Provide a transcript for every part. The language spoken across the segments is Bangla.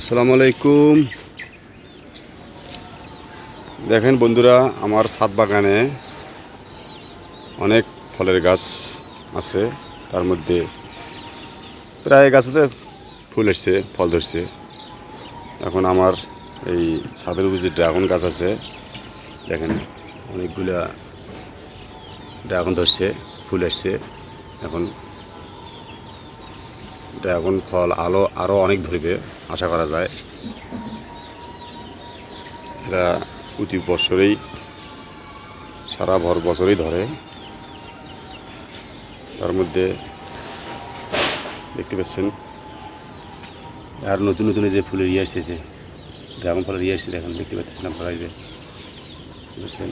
আসসালামু আলাইকুম দেখেন বন্ধুরা, আমার ছাদ বাগানে অনেক ফলের গাছ আছে, তার মধ্যে প্রায় গাছেতে ফুল এসছে, ফল ধরছে। এখন আমার এই ছাদের উপর যে ড্রাগন গাছ আছে, দেখেন অনেকগুলা ড্রাগন ধরছে, ফুল এসছে, এখন ড্রাগন ফল আলো আরও অনেক ধরবে আশা করা যায়। এরা প্রতি বছরেই সারা ভর বছরই ধরে। তার মধ্যে দেখতে পাচ্ছেন আর নতুন নতুন যে ফুলের ইয়ে এসেছে ড্রাগন ফলের ইয়ে এসেছে এখন দেখতে পাচ্ছেন আপনারা যে বুঝছেন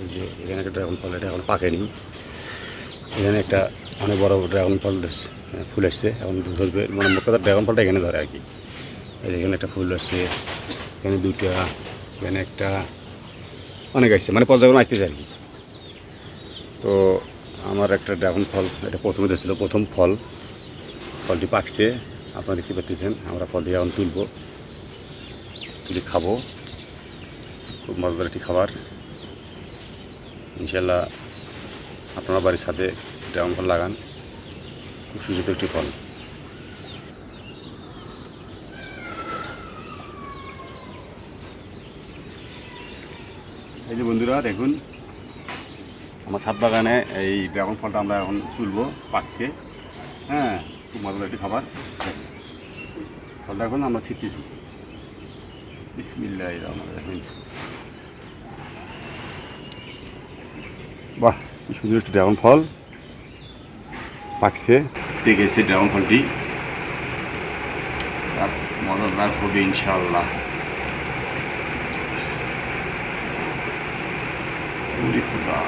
এই যে এখানে একটা ড্রাগন ফল এটা এখন পাকেনি। এখানে একটা অনেক বড় ড্রাগন ফল আহ, ফুল আসছে। এখন ধরবে। মানে মোট কথা ড্রাগন ফলটা এখানে ধরে আর কি। এখানে একটা ফুল আসছে, এখানে দুইটা, এখানে একটা, অনেক আসছে। মানে পর্যায়ক্রমে আসতেছে আর কি। তো আমার একটা ড্রাগন ফল, এটা প্রথমে ধরছিল। প্রথম ফল, ফলটি পাকছে। আপনারা দেখতে পাচ্ছেন, আমরা ফলটি এখন তুলব। তুলে খাব। খুব মজাদার একটি খাবার। ইনশাল্লাহ আপনারা বাড়ির সাথে ড্রাগন ফল লাগান। খুব সুযোগ একটি ফল এই যে বন্ধুরা, দেখুন। আমার ছাদ বাগানে এই ড্রাগন ফলটা আমরা এখন তুলবো, পাকছে। হ্যাঁ খুব মজাদার একটি খাবার। ফলটা এখন আমরা ছিটতেছি। বিসমিল্লাহ রহমান রহিম। বাহ সুন্দর একটি ড্রাগন ফল। পাকছে। পেকেছে ড্রাগন ফলটি আর মজাদার হবে ইনশাল্লাহ ওরে খোদা।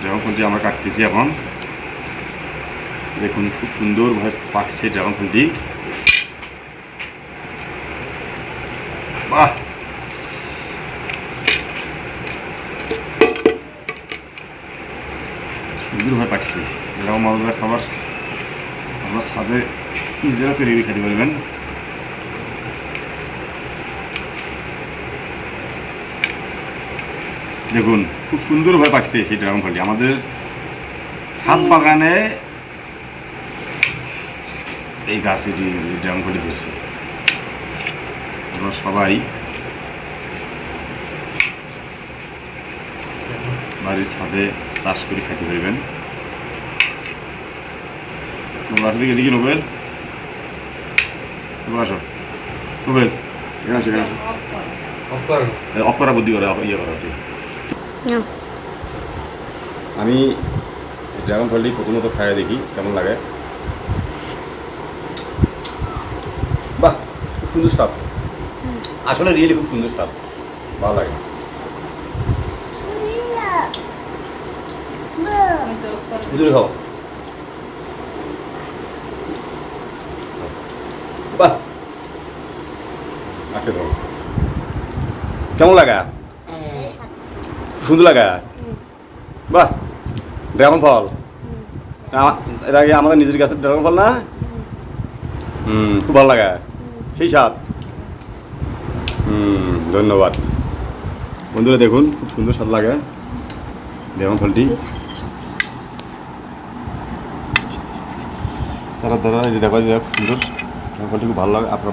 ড্রাগন ফলটি আমরা কাটতেছি এখন। দেখুন, খুব সুন্দরভাবে পাকছে ড্রাগন ফলটি বাহ! সুন্দরভাবে পাকছে এরকম মজাদার খাবার। আপনার ছাদে নিজেরা তৈরি করে খেতে পারবেন। দেখুন খুব সুন্দরভাবে পাকছে সেই ড্রাগন ফলটি আমাদের ছাদ বাগানে এই গাছে ড্রাগন ফলটি ধরছে। আমরা সবাই বাড়ির ছাদে চাষ করে খেতে পারবেন। নোবেল দিকে দিকে নোবেল। নোবেল আসো। নোবেল এখানে আসো এখানে আসো। এ, অফ করা বুদ্ধি করে ইয়ে করা আমি ড্রাগন ফলটি প্রথমত খাইয়ে দেখি কেমন লাগে। বাহ খুব সুন্দর স্বাদ। আসলে রিয়েলি খুব সুন্দর স্বাদ। ভালো লাগে। খাও। বাহ। কেমন লাগা সুন্দর লাগা বাহ ড্রাগন ফল। আগে আমাদের নিজের গাছের ড্রাগন ফল না? হুম খুব ভালো লাগা সেই স্বাদ। হুম ধন্যবাদ। বন্ধুরা দেখুন খুব সুন্দর স্বাদ লাগে ড্রাগন ফলটি। তারা যে দেখো এই যে সুন্দর ফলটি খুব ভালো লাগে আপনার